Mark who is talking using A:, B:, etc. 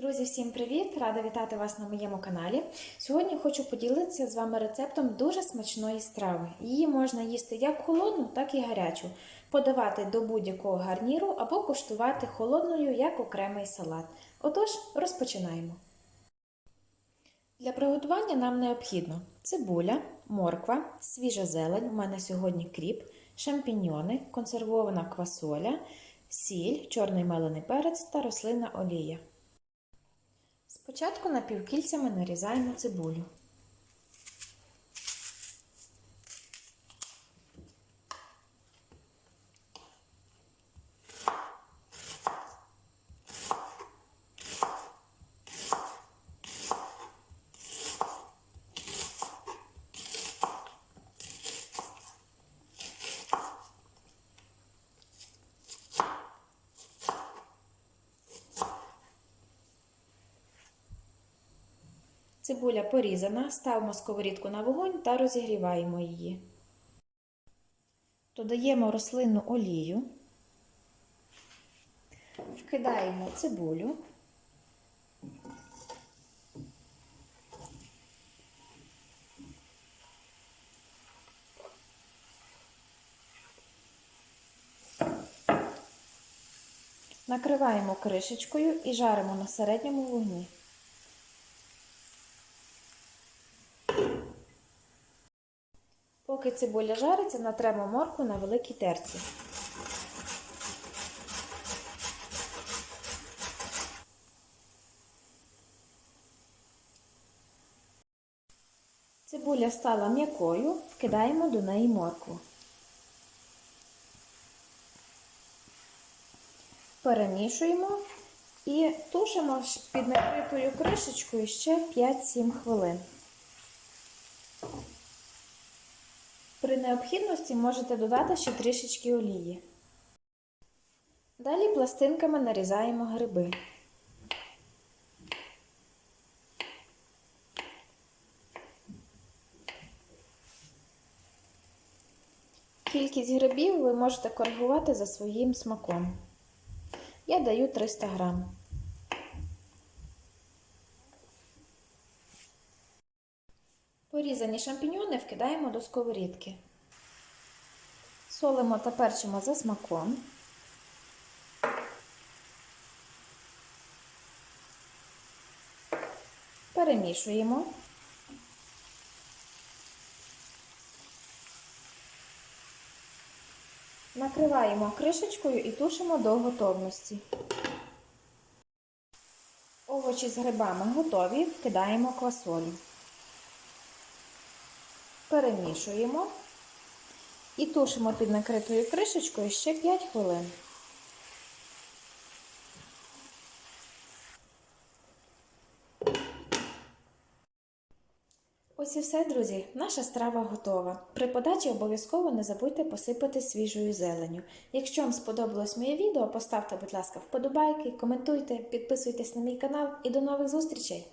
A: Друзі, всім привіт! Рада вітати вас на моєму каналі. Сьогодні хочу поділитися з вами рецептом дуже смачної страви. Її можна їсти як холодну, так і гарячу, подавати до будь-якого гарніру або куштувати холодною як окремий салат. Отож, розпочинаємо. Для приготування нам необхідно цибуля, морква, свіжа зелень, у мене сьогодні кріп, шампіньйони, консервована квасоля, сіль, чорний мелений перець та рослинна олія. Спочатку напівкільцями нарізаємо цибулю. Цибуля порізана, ставимо сковорідку на вогонь та розігріваємо її. Додаємо рослинну олію, вкидаємо цибулю. Накриваємо кришечкою і жаримо на середньому вогні. Поки цибуля жариться, натремо моркву на великій терці. Цибуля стала м'якою, вкидаємо до неї моркву. Перемішуємо і тушимо під накритою кришечкою ще 5-7 хвилин. При необхідності можете додати ще трішечки олії. Далі пластинками нарізаємо гриби. Кількість грибів ви можете коригувати за своїм смаком. Я даю 300 грам. Порізані шампіньони вкидаємо до сковорідки. Солимо та перчимо за смаком. Перемішуємо. Накриваємо кришечкою і тушимо до готовності. Овочі з грибами готові, вкидаємо квасолю. Перемішуємо і тушимо під накритою кришечкою ще 5 хвилин. Ось і все, друзі. Наша страва готова. При подачі обов'язково не забудьте посипати свіжою зеленю. Якщо вам сподобалось моє відео, поставте, будь ласка, вподобайки, коментуйте, підписуйтесь на мій канал і до нових зустрічей!